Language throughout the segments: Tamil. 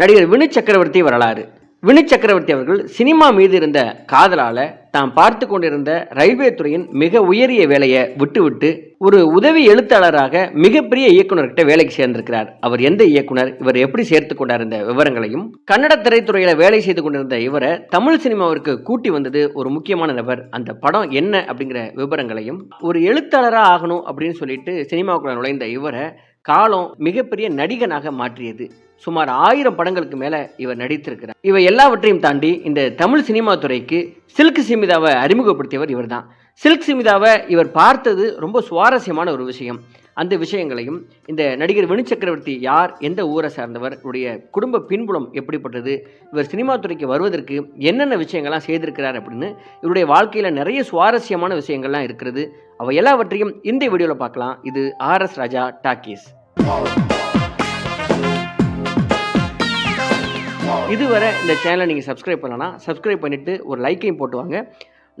நடிகர் வினு சக்கரவர்த்தி வரலாறு. வினு சக்கரவர்த்தி அவர்கள் சினிமா மீது இருந்த காதலால தாம் பார்த்து கொண்டிருந்த ரயில்வே துறையின் மிக உயரிய வேலையை விட்டுவிட்டு ஒரு உதவி எழுத்தாளராக மிகப்பெரிய இயக்குனர்கிட்ட வேலைக்கு சேர்ந்திருக்கிறார். அவர் எந்த இயக்குனர்? இவர் எப்படி சேர்த்து கொண்டார்? இந்த விவரங்களையும் கன்னட திரைத்துறையில வேலை செய்து கொண்டிருந்த இவரை தமிழ் சினிமாவிற்கு கூட்டி வந்தது ஒரு முக்கியமான நபர். அந்த படம் என்ன அப்படிங்கிற விவரங்களையும் ஒரு எழுத்தாளராக ஆகணும் அப்படின்னு சொல்லிட்டு சினிமாவுக்குள்ள நுழைந்த இவரை காலம் மிகப்பெரிய நடிகனாக மாற்றியது. சுமார் ஆயிரம் படங்களுக்கு மேல இவர் நடித்திருக்கிறார். இவை எல்லாவற்றையும் தாண்டி இந்த தமிழ் சினிமா துறைக்கு சில்க் சிமிதாவை அறிமுகப்படுத்தியவர் இவர்தான். சில்க் சிமிதாவை இவர் பார்த்தது ரொம்ப சுவாரஸ்யமான ஒரு விஷயம். அந்த விஷயங்களையும் இந்த நடிகர் வினு சக்கரவர்த்தி யார் எந்த ஊரை சார்ந்தவர் உடைய குடும்ப பின்புலம் எப்படிப்பட்டது இவர் சினிமா துறைக்கு வருவதற்கு என்னென்ன விஷயங்கள்லாம் செய்திருக்கிறார் அப்படின்னு இவருடைய வாழ்க்கையில் நிறைய சுவாரஸ்யமான விஷயங்கள்லாம் இருக்கிறது. அவை எல்லாவற்றையும் இந்த வீடியோவில் பார்க்கலாம். இது ஆர்எஸ் ராஜா டாக்கீஸ். இதுவரை இந்த சேனலை நீங்கள் சப்ஸ்கிரைப் பண்ணலன்னா சப்ஸ்கிரைப் பண்ணிவிட்டு ஒரு லைக்கையும் போட்டு வாங்க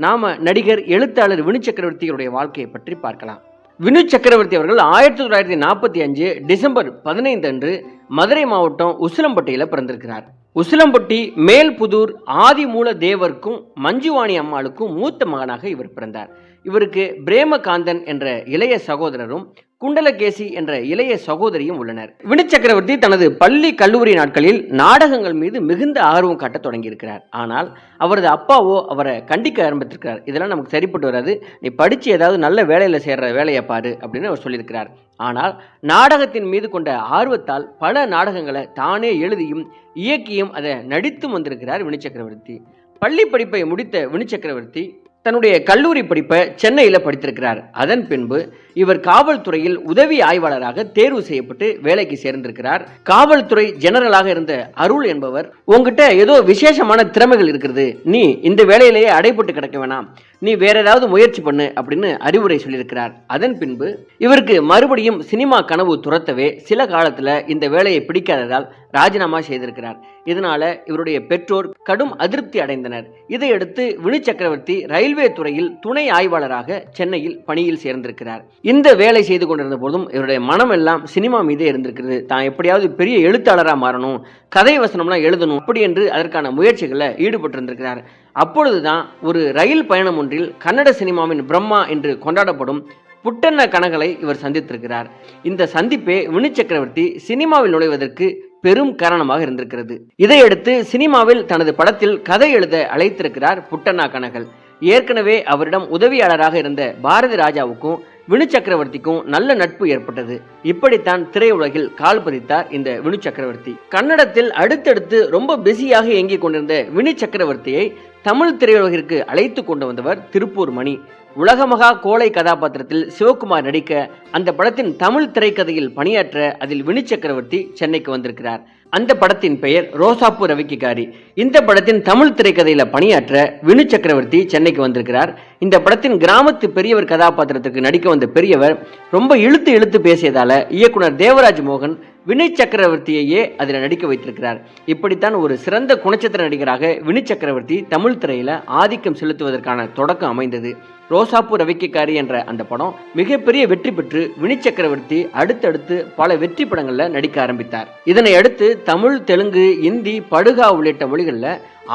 நாம் நடிகர் எழுத்தாளர் வினு சக்கரவர்த்தியுடைய வாழ்க்கையை பற்றி பார்க்கலாம். வினு சக்கரவர்த்தி அவர்கள் ஆயிரத்தி தொள்ளாயிரத்தி நாற்பத்தி அஞ்சு டிசம்பர் பதினைந்து அன்று மதுரை மாவட்டம் உசிலம்பட்டியில் பிறந்திருக்கிறார். உசிலம்பட்டி மேல்புதூர் ஆதிமூல தேவருக்கும் மஞ்சுவாணி அம்மாளுக்கும் மூத்த மகனாக இவர் பிறந்தார். இவருக்கு பிரேமகாந்தன் என்ற இளைய சகோதரரும் குண்டலகேசி என்ற இளைய சகோதரியும் உள்ளனர். வினு சக்கரவர்த்தி தனது பள்ளி கல்லூரி நாட்களில் நாடகங்கள் மீது மிகுந்த ஆர்வம் காட்ட தொடங்கியிருக்கிறார். ஆனால் அவரது அப்பாவோ அவரை கண்டிக்க ஆரம்பித்திருக்கிறார். இதெல்லாம் நமக்கு சரிப்பட்டு வராது. நீ படித்து ஏதாவது நல்ல வேலையில் சேர்ற வேலையை பாரு அப்படின்னு அவர் சொல்லியிருக்கிறார். ஆனால் நாடகத்தின் மீது கொண்ட ஆர்வத்தால் பல நாடகங்களை தானே எழுதியும் இயக்கியும் அதை நடித்தும் வந்திருக்கிறார் வினிச்சக்கரவர்த்தி பள்ளி படிப்பை முடித்த வினிச்சக்கரவர்த்தி தன்னுடைய கல்லூரி படிப்பை சென்னையில் படித்திருக்கிறார். அதன் பின்பு இவர் காவல்துறையில் உதவி ஆய்வாளராக தேர்வு செய்யப்பட்டு வேலைக்கு சேர்ந்திருக்கிறார். காவல்துறை ஜெனரலாக இருந்த அருள் என்பவர் உங்ககிட்ட ஏதோ விசேஷமான திறமைகள் இருக்கிறது. நீ இந்த வேலையிலேயே அடைபட்டு கிடக்க வேணாம். நீ வேற ஏதாவது முயற்சி பண்ணு அப்படின்னு அறிவுரை சொல்லியிருக்கிறார். அதன் பின்பு இவருக்கு மறுபடியும் சினிமா கனவு துரத்தவே சில காலத்துல இந்த வேலையை பிடிக்காததால் ராஜினாமா செய்திருக்கிறார். இதனால இவருடைய பெற்றோர் கடும் அதிருப்தி அடைந்தனர். இதையடுத்து வினு சக்கரவர்த்தி ரயில்வே துறையில் துணை ஆய்வாளராக சென்னையில் பணியில் சேர்ந்திருக்கிறார். இந்த வேலை செய்து கொண்டிருந்த போதும் இவருடைய மனம் எல்லாம் சினிமா மீதே இருந்திருக்கிறது. தான் எப்படியாவது பெரிய எழுத்தாளராக மாறணும் கதை வசனம்லாம் எழுதணும் அப்படி என்று அதற்கான முயற்சிகளில் ஈடுபட்டிருந்திருக்கிறார். அப்பொழுதுதான் ஒரு ரயில் பயணம் ஒன்றில் கன்னட சினிமாவின் பிரம்மா என்று கொண்டாடப்படும் புட்டண்ண கனகலை இவர் சந்தித்திருக்கிறார். இந்த சந்திப்பே வினு சக்கரவர்த்தி சினிமாவில் நுழைவதற்கு பெரும் காரணமாக இருந்திருக்கிறது. இதையடுத்து சினிமாவில் தனது படத்தில் கதை எழுத அழைத்திருக்கிறார் புட்டண்ணா கனகல் ஏற்கனவே அவரிடம் உதவியாளராக இருந்த பாரதி ராஜாவுக்கும் வினு சக்கரவர்த்திக்கும் நல்ல நட்பு ஏற்பட்டது. இப்படித்தான் திரையுலகில் கால் பதித்தார் இந்த வினு சக்கரவர்த்தி கன்னடத்தில் அடுத்தடுத்து ரொம்ப பிஸியாக இயங்கிக் கொண்டிருந்த வினு சக்கரவர்த்தியை தமிழ் திரையுலகிற்கு அழைத்து கொண்டு வந்தவர் திருப்பூர் மணி. உலகமகா கோலை கதாபாத்திரத்தில் சிவகுமார் நடிக்க அந்த படத்தின் தமிழ் திரைக்கதையில் பணியாற்ற அதில் வினு சக்கரவர்த்தி சென்னைக்கு வந்திருக்கிறார். அந்த படத்தின் பெயர் ரோசாப்பு ரவிக்கிகாரி இந்த படத்தின் தமிழ் திரைக்கதையில பணியாற்ற வினு சக்கரவர்த்தி சென்னைக்கு வந்திருக்கிறார். இந்த படத்தின் கிராமத்து பெரியவர் கதாபாத்திரத்துக்கு நடிக்க வந்த பெரியவர் ரொம்ப இழுத்து இழுத்து பேசியதால இயக்குனர் தேவராஜ் மோகன் வினய் சக்கரவர்த்தியையே அதில் நடிக்க வைத்திருக்கிறார். இப்படித்தான் ஒரு சிறந்த குணச்சித்திர நடிகராக வினு சக்கரவர்த்தி தமிழ் திரையில ஆதிக்கம் செலுத்துவதற்கான தொடக்கம் அமைந்தது. ரோசாப்பூர் ரவிக்கைக்காரி என்ற அந்த படம் மிகப்பெரிய வெற்றி பெற்று வினி சக்கரவர்த்தி அடுத்தடுத்து பல வெற்றி படங்களில் நடிக்க ஆரம்பித்தார். இதனை அடுத்து தமிழ் தெலுங்கு இந்தி படுகா உள்ளிட்ட மொழிகளில்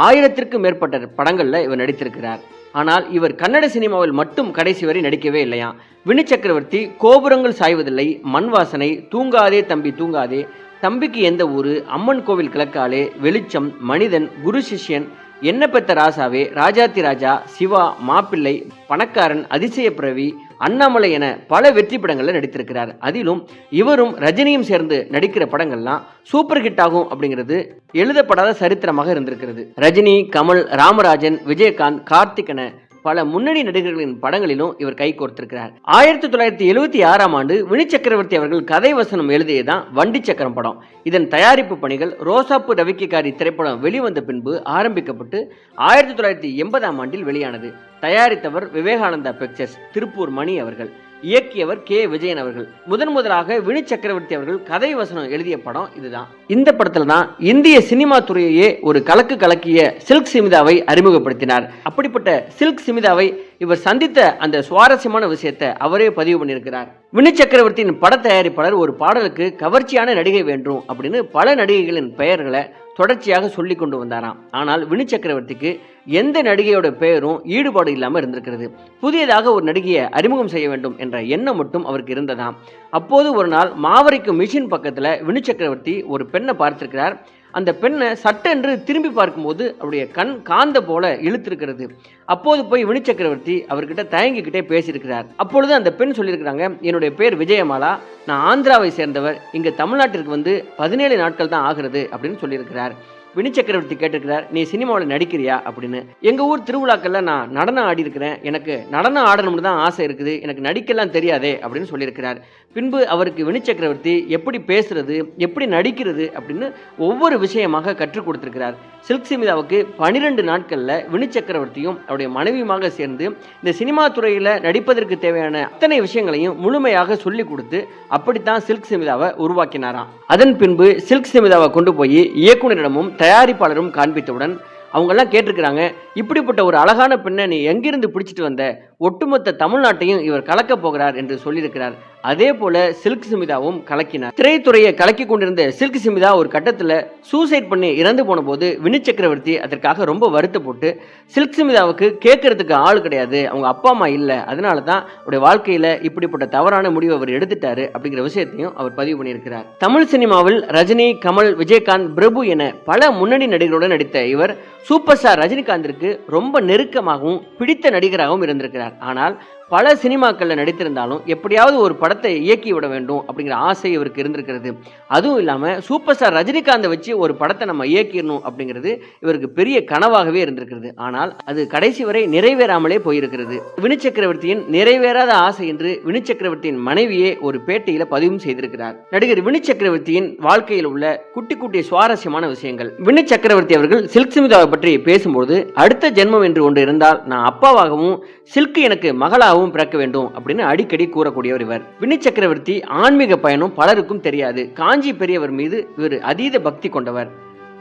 ஆயிரத்திற்கும் மேற்பட்ட படங்களில் இவர் நடித்திருக்கிறார். ஆனால் இவர் கன்னட சினிமாவில் மட்டும் கடைசி வரை நடிக்கவே இல்லையா? வினு சக்கரவர்த்தி கோபுரங்கள் சாய்வதில்லை மண் வாசனை தூங்காதே தம்பி தூங்காதே. தம்பிக்கு எந்த ஊரு? அம்மன் கோவில் கிழக்காலே வெளிச்சம் மனிதன் குரு சிஷ்யன் என்ன பெத்த ராசாவே? ராஜாத்தி ராஜா சிவா மாப்பிள்ளை பணக்காரன் அதிசய பிறவி அண்ணாமலை என பல வெற்றி படங்களில் நடித்திருக்கிறார். அதிலும் இவரும் ரஜினியும் சேர்ந்து நடிக்கிற படங்கள்லாம் சூப்பர் ஹிட் ஆகும் அப்படிங்கிறது எழுதப்படாத சரித்திரமாக இருந்திருக்கிறது. ரஜினி கமல் ராமராஜன் விஜயகாந்த் கார்த்திக் என பல முன்னணி நடிகர்களின் படங்களிலும் இவர் கை கோர்த்திருக்கிறார். ஆயிரத்தி தொள்ளாயிரத்தி எழுபத்தி ஆறாம் ஆண்டு வினி சக்கரவர்த்தி அவர்கள் கதை வசனம் எழுதியதான் வண்டி சக்கரம் படம். இதன் தயாரிப்பு பணிகள் ரோசாப்பு ரவிக்கிகாரி திரைப்படம் வெளிவந்த பின்பு ஆரம்பிக்கப்பட்டு ஆயிரத்தி தொள்ளாயிரத்தி எண்பதாம் ஆண்டில் வெளியானது. தயாரித்தவர் விவேகானந்தா பிக்சர்ஸ் திருப்பூர் மணி அவர்கள். இயக்கியவர் கே. விஜயன் அவர்கள். முதன் முதலாக வினு சக்கரவர்த்தி அவர்கள் கதை வசனம் எழுதிய படம் இதுதான். இந்த படத்துல தான் இந்திய சினிமா துறையையே ஒரு கலக்கு கலக்கிய சில்க் சிமிதாவை அறிமுகப்படுத்தினார். அப்படிப்பட்ட சில்க் சிமிதாவை இவர் சந்தித்த அந்த சுவாரஸ்யமான விஷயத்தை அவரே பதிவு பண்ணியிருக்கிறார். வினு சக்கரவர்த்தியின் பட தயாரிப்பாளர் ஒரு பாடலுக்கு கவர்ச்சியான நடிகை வேண்டும் அப்படின்னு பல நடிகைகளின் பெயர்களை தொடர்ச்சியாக சொல்லி கொண்டு வந்தாராம். ஆனால் வினு சக்கரவர்த்திக்கு எந்த நடிகையோட பெயரும் ஈடுபாடு இல்லாமல் இருந்திருக்கிறது. புதியதாக ஒரு நடிகையை அறிமுகம் செய்ய வேண்டும் என்ற எண்ணம் மட்டும் அவருக்கு இருந்ததாம். அப்போது ஒரு நாள் மாவரைக்கும் மிஷின் பக்கத்தில் வினு சக்கரவர்த்தி ஒரு பெண்ணை பார்த்திருக்கிறார். அந்த பெண்ணை சட்டென்று திரும்பி பார்க்கும்போது அவருடைய கண் காந்த போல இழுத்திருக்கிறது. அப்போது போய் வினு சக்கரவர்த்தி அவர்கிட்ட தயங்கிக்கிட்டே பேசியிருக்கிறார். அப்பொழுது அந்த பெண் சொல்லியிருக்கிறாங்க என்னுடைய பேர் விஜயமாலா. நான் ஆந்திராவை சேர்ந்தவர். இங்கே தமிழ்நாட்டிற்கு வந்து பதினேழு நாட்கள் தான் ஆகிறது அப்படின்னு சொல்லியிருக்கிறார். வினு சக்கரவர்த்தி கேட்டிருக்கிறார் நீ சினிமாவில் நடிக்கிறியா? அப்படின்னு. எங்கள் ஊர் திருவிழாக்கள்ல நான் நடனம் ஆடி இருக்கிறேன் எனக்கு நடனம் ஆடணும்னு தான் ஆசை இருக்குது. எனக்கு நடிக்கலாம் தெரியாதே அப்படின்னு சொல்லியிருக்கிறார். பின்பு அவருக்கு வினு சக்கரவர்த்தி எப்படி பேசுறது எப்படி நடிக்கிறது அப்படின்னு ஒவ்வொரு விஷயமாக கற்றுக் கொடுத்திருக்கிறார். சில்க் சிமிதாவுக்கு பனிரெண்டு நாட்களில் வினு சக்கரவர்த்தியும் அவருடைய மனைவியுமாக சேர்ந்து இந்த சினிமா துறையில் நடிப்பதற்கு தேவையான அத்தனை விஷயங்களையும் முழுமையாக சொல்லி கொடுத்து அப்படித்தான் சில்க் சிமிதாவை உருவாக்கினாராம். அதன் பின்பு சில்க் சிமிதாவை கொண்டு போய் இயக்குனரிடமும் தயாரிப்பாளரும் காண்பித்தவுடன் அவங்கெல்லாம் கேட்டிருக்கிறாங்க இப்படிப்பட்ட ஒரு அழகான பெண்ணை நீ எங்கிருந்து பிடிச்சிட்டு வந்த? ஒட்டுமொத்த தமிழ்நாட்டையும் இவர் கலக்கப் போகிறார் என்று சொல்லியிருக்கிறார். அதே போல சில்க் சிமிதாவும் கலக்கினார். திரைத்துறையை கலக்கி கொண்டிருந்த சில்க் சிமிதா ஒரு கட்டத்தில் சூசைட் பண்ணி இறந்து போன போது வினு சக்கரவர்த்தி அதற்காக ரொம்ப வருத்தப்பட்டு சில்க் சிமிதாவுக்கு கேட்கறதுக்கு ஆள் கிடையாது அவங்க அப்பா அம்மா இல்லை அதனால தான் அவருடைய வாழ்க்கையில இப்படிப்பட்ட தவறான முடிவை அவர் எடுத்துட்டாரு அப்படிங்கிற விஷயத்தையும் அவர் பதிவு பண்ணியிருக்கிறார். தமிழ் சினிமாவில் ரஜினி கமல் விஜயகாந்த் பிரபு என பல முன்னணி நடிகர்களுடன் நடித்த இவர் சூப்பர் ஸ்டார் ரஜினிகாந்திற்கு ரொம்ப நெருக்கமாகவும் பிடித்த நடிகராகவும் இருந்திருக்கிறார். ஆனால் பல சினிமாக்களில் நடித்திருந்தாலும் எப்படியாவது ஒரு படத்தை இயக்கி விட வேண்டும் அப்படிங்கிற ஆசை இவருக்கு இருந்திருக்கிறது. அதுவும் இல்லாமல் சூப்பர் ஸ்டார் ரஜினிகாந்தை வச்சு ஒரு படத்தை நம்ம இயக்கிடணும் அப்படிங்கிறது இவருக்கு பெரிய கனவாகவே இருந்திருக்கிறது. ஆனால் அது கடைசி வரை நிறைவேறாமலே போயிருக்கிறது. வினு சக்கரவர்த்தியின் நிறைவேறாத ஆசை என்று வினு சக்கரவர்த்தியின் மனைவியே ஒரு பேட்டியில் பதிவும் செய்திருக்கிறார். நடிகர் வினு சக்கரவர்த்தியின் வாழ்க்கையில் உள்ள குட்டி குட்டி சுவாரஸ்யமான விஷயங்கள். வினு சக்கரவர்த்தி அவர்கள் சில்க் சிமிதாவை பற்றி பேசும்போது அடுத்த ஜென்மம் என்று ஒன்று இருந்தால் நான் அப்பாவாகவும் சில்க் எனக்கு மகளாகவும் பிறக்க வேண்டும் அப்படின்னு அடிக்கடி கூறக்கூடியவர் இவர். வினி சக்கரவர்த்தி ஆன்மீக பயணம் பலருக்கும் தெரியாது. காஞ்சி பெரியவர் மீது இவர் அதீத பக்தி கொண்டவர்.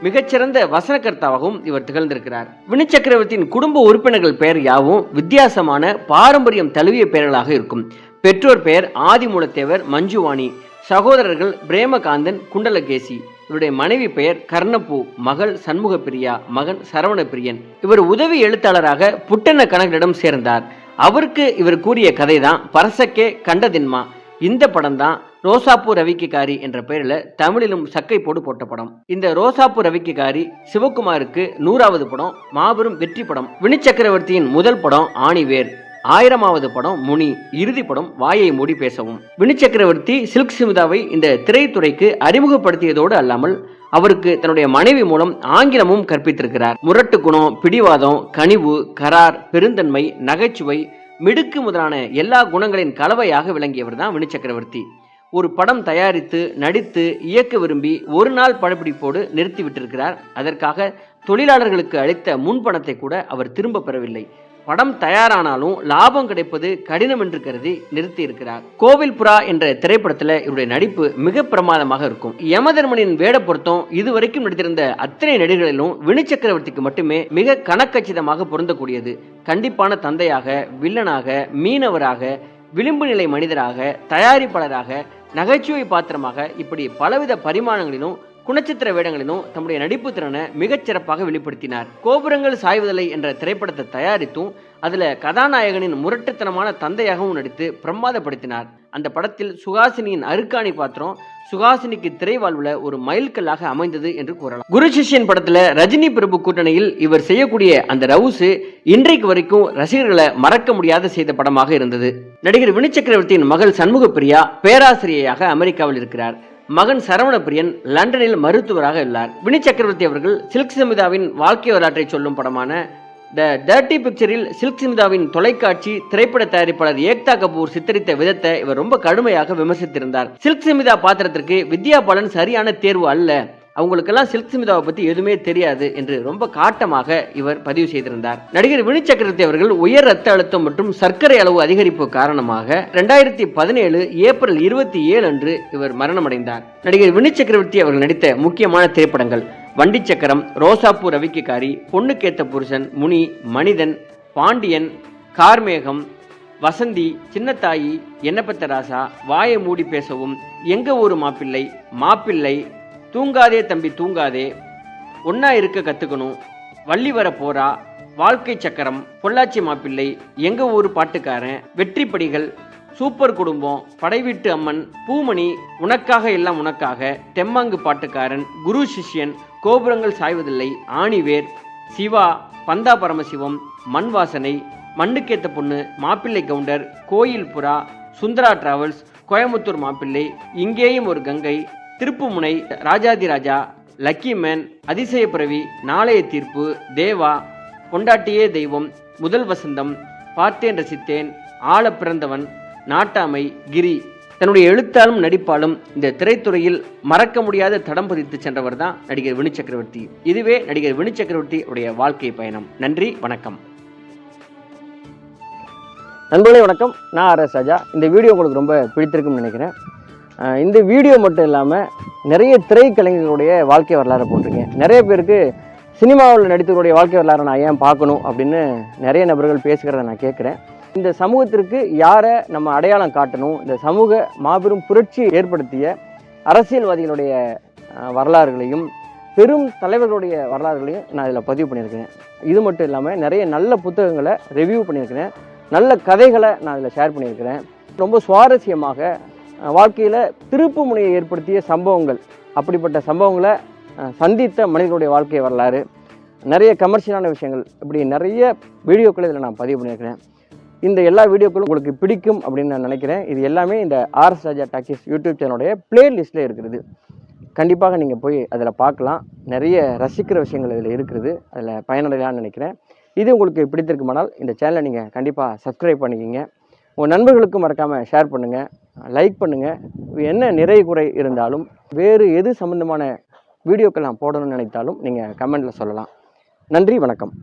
மிகச்சிறந்த வசனகர்த்தாவாகவும் இவர் திகழ்ந்திருக்கிறார். வினு சக்கரவர்த்தியின் குடும்ப உறுப்பினர்கள் பெயர் யாவும் வித்தியாசமான பாரம்பரியம் தழுவிய பெயர்களாக இருக்கும். பெற்றோர் பெயர் ஆதிமூலத்தேவர் மஞ்சுவாணி. சகோதரர்கள் பிரேமகாந்தன் குண்டலகேசி. இவருடைய மனைவி பெயர் கர்ணப்பூ மகள் சண்முகப்பிரியா. மகன் சரவணப்பிரியன். இவர் உதவி எழுத்தாளராக புட்டண்ண கணக்கரிடம் சேர்ந்தார். அவருக்கு இவர் கூறிய கதை தான் பரசக்கே கண்டதின்மா. இந்த படம் தான் ரோசாப்பூ ரவிக்கிகாரி என்ற பெயரில் தமிழிலும் சக்கை போடு போட்ட படம். இந்த ரோசாப்பூ ரவிக்கிகாரி சிவகுமாருக்கு நூறாவது படம் மாபெரும் வெற்றி படம். வினு சக்கரவர்த்தியின் முதல் படம் ஆணிவேர் ஆயிரமாவது படம் முனி. இறுதி படம் வாயை மூடி பேசவும். வினு சக்கரவர்த்தி சில்க் சிமிதாவை இந்த திரைத்துறைக்கு அறிமுகப்படுத்தியதோடு அல்லாமல் அவருக்கு தன்னுடைய மனைவி மூலம் ஆங்கிலமும் கற்பித்திருக்கிறார். முரட்டு குணம் பிடிவாதம் கனிவு கரார் பெருந்தன்மை நகைச்சுவை மிடுக்கு முதலான எல்லா குணங்களின் கலவையாக விளங்கியவர் தான் வினு சக்கரவர்த்தி. ஒரு படம் தயாரித்து நடித்து இயக்க விரும்பி ஒரு நாள் படப்பிடிப்போடு நிறுத்தி விட்டிருக்கிறார் அதற்காக தொழிலாளர்களுக்கு அளித்த முன்பணத்தை கூட அவர் திரும்ப பெறவில்லை. படம் தயாரானாலும் லாபம் கிடைப்பது கடினம் என்று கருதி நிறுத்தி இருக்கிறார் கோவில் புறா என்ற திரைப்படத்தில் இவருடைய நடிப்பு மிக பிரமாதமாக இருக்கும். யமதர்மனின் வேட பொருத்தம் இதுவரைக்கும் நடித்திருந்த அத்தனை நடிகர்களிலும் வினு சக்கரவர்த்திக்கு மட்டுமே மிக கணக்கச்சிதமாக பொருந்தக்கூடியது. கண்டிப்பான தந்தையாக வில்லனாக மீனவராக விளிம்பு நிலை மனிதராக தயாரிப்பாளராக நகைச்சுவை பாத்திரமாக இப்படி பலவித பரிமாணங்களிலும் குணச்சித்திர வேடங்களிலும் தம்முடைய நடிப்பு திறனை மிகச்சிறப்பாக வெளிப்படுத்தினார். கோபுரங்கள் சாய்வதில்லை என்ற திரைப்படத்தை தயாரித்தும் அதுல கதாநாயகனின் முரட்டுத்தனமான தந்தையாகவும் நடித்து பிரமாதப்படுத்தினார். அந்த படத்தில் சுகாசினியின் அருக்காணி பாத்திரம் சுகாசினிக்கு திரைவாழ்வுல ஒரு மைல்கல்லாக அமைந்தது என்று கூறலாம். குரு சிஷ்யன் படத்துல ரஜினி பிரபு கூட்டணியில் இவர் செய்யக்கூடிய அந்த ரவுசு இன்றைக்கு வரைக்கும் ரசிகர்களை மறக்க முடியாத செய்த படமாக இருந்தது. நடிகர் வினு சக்கரவர்த்தியின் மகள் சண்முக பிரியா பேராசிரியையாக அமெரிக்காவில் இருக்கிறார். மகன் சரவணபிரியன் லண்டனில் மருத்துவராக உள்ளார். வினி சக்கரவர்த்தி அவர்கள் சில்க் சமிதாவின் வாழ்க்கை வரலாற்றை சொல்லும் படமான த டர்ட்டி பிக்சரில் சில்க் சிமிதாவின் தொலைக்காட்சி திரைப்பட தயாரிப்பாளர் ஏக்தா கபூர் சித்தரித்த விதத்தை இவர் ரொம்ப கடுமையாக விமர்சித்திருந்தார். சில்க் சிமிதா பாத்திரத்திற்கு வித்யா பாலன் சரியான தேர்வு அல்ல. அவங்களுக்கெல்லாம் சில்க் ஸ்மிதாவை பற்றி எதுவுமே தெரியாது என்று ரொம்ப காட்டமாக இவர் பதிவு செய்திருந்தார். நடிகர் வினு சக்கரவர்த்தி அவர்கள் உயர் ரத்த அழுத்தம் மற்றும் சர்க்கரை அளவு அதிகரிப்பு காரணமாக ரெண்டாயிரத்தி பதினேழு ஏப்ரல் இருபத்தி ஏழு அன்று இவர் மரணமடைந்தார். நடிகர் வினு சக்கரவர்த்தி அவர்கள் நடித்த முக்கியமான திரைப்படங்கள் வண்டி சக்கரம் ரோசாப்பூ ரவிக்குக்காரி பொண்ணுக்கேத்த புருஷன் முனி மனிதன் பாண்டியன் கார்மேகம் வசந்தி சின்னத்தாயி என்னப்பத்த ராசா வாயை மூடி பேசவும் எங்க ஊரு மாப்பிள்ளை மாப்பிள்ளை தூங்காதே தம்பி தூங்காதே. ஒன்னா இருக்க கத்துக்கணும். வள்ளி வர போறா. வாழ்க்கை சக்கரம் பொள்ளாச்சி மாப்பிள்ளை எங்க ஊர் பாட்டுக்காரன் வெற்றி படிகள் சூப்பர் குடும்பம் படைவீட்டு அம்மன் பூமணி உனக்காக எல்லாம் உனக்காக தெம்மாங்கு பாட்டுக்காரன் குரு சிஷ்யன் கோபுரங்கள் சாய்வதில்லை ஆணிவேர் சிவா பந்தா பரமசிவம் மண் வாசனை மண்ணுக்கேத்த பொண்ணு மாப்பிள்ளை கவுண்டர் கோயில் புறா சுந்தரா டிராவல்ஸ் கோயம்புத்தூர் மாப்பிள்ளை இங்கேயும் ஒரு கங்கை திருப்புமுனை ராஜாதி ராஜா லக்கி மேன் அதிசய பிறவி நாளைய தீர்ப்பு தேவா பொண்டாட்டியே தெய்வம் முதல் வசந்தம் பார்த்தேன் ரசித்தேன் ஆள பிறந்தவன் நாட்டாமை கிரி. தன்னுடைய எழுத்தாலும் நடிப்பாலும் இந்த திரைத்துறையில் மறக்க முடியாத தடம் பதித்து சென்றவர் தான் நடிகர் வினு சக்கரவர்த்தி. இதுவே நடிகர் வினு சக்கரவர்த்தி உடைய வாழ்க்கை பயணம். நன்றி வணக்கம். நண்பர்களே வணக்கம். நான் ஆர் எஸ் ராஜா. இந்த வீடியோ உங்களுக்கு ரொம்ப பிடித்திருக்கும்னு நினைக்கிறேன். இந்த வீடியோ மட்டும் இல்லாமல் நிறைய திரைக்கலைஞர்களுடைய வாழ்க்கை வரலாறு போட்டிருக்கேன். நிறைய பேருக்கு சினிமாவில் நடித்தவருடைய வாழ்க்கை வரலாறு நான் ஏன் பார்க்கணும் அப்படின்னு நிறைய நபர்கள் பேசுகிறத நான் கேட்குறேன். இந்த சமூகத்திற்கு யாரை நம்ம அடையாளம் காட்டணும்? இந்த சமூக மாபெரும் புரட்சி ஏற்படுத்திய அரசியல்வாதிகளுடைய வரலாறுகளையும் பெரும் தலைவர்களுடைய வரலாறுகளையும் நான் இதில் பதிவு பண்ணியிருக்கேன். இது மட்டும் இல்லாமல் நிறைய நல்ல புத்தகங்களை ரிவ்யூ பண்ணியிருக்கிறேன். நல்ல கதைகளை நான் இதில் ஷேர் பண்ணியிருக்கிறேன். ரொம்ப சுவாரஸ்யமாக வாழ்க்கையில் திருப்பு முனையை ஏற்படுத்திய சம்பவங்கள். அப்படிப்பட்ட சம்பவங்களை சந்தித்த மனிதனுடைய வாழ்க்கை வரலாறு நிறைய கமர்ஷியலான விஷயங்கள் இப்படி நிறைய வீடியோக்களை இதில் நான் பதிவு பண்ணியிருக்கிறேன். இந்த எல்லா வீடியோக்களும் உங்களுக்கு பிடிக்கும் அப்படின்னு நான் நினைக்கிறேன். இது எல்லாமே இந்த ஆர்எஸ் ராஜா டாக்கிஸ் யூடியூப் சேனலுடைய பிளேலிஸ்ட்டில் இருக்கிறது கண்டிப்பாக நீங்கள் போய் அதில் பார்க்கலாம். நிறைய ரசிக்கிற விஷயங்கள் இதில் இருக்குது. அதில் பயனடையலாம்னு நினைக்கிறேன். இது உங்களுக்கு பிடித்திருக்குமானால் இந்த சேனலை நீங்கள் கண்டிப்பாக சப்ஸ்கிரைப் பண்ணிக்கிங்க. உங்கள் நண்பர்களுக்கும் மறக்காமல் ஷேர் பண்ணுங்கள் லைக் பண்ணுங்கள் என்ன நிறை குறை இருந்தாலும் வேறு எது சம்மந்தமான வீடியோக்கள் நான் போடணும்னு நினைத்தாலும் நீங்கள் கமெண்டில் சொல்லலாம். நன்றி வணக்கம்.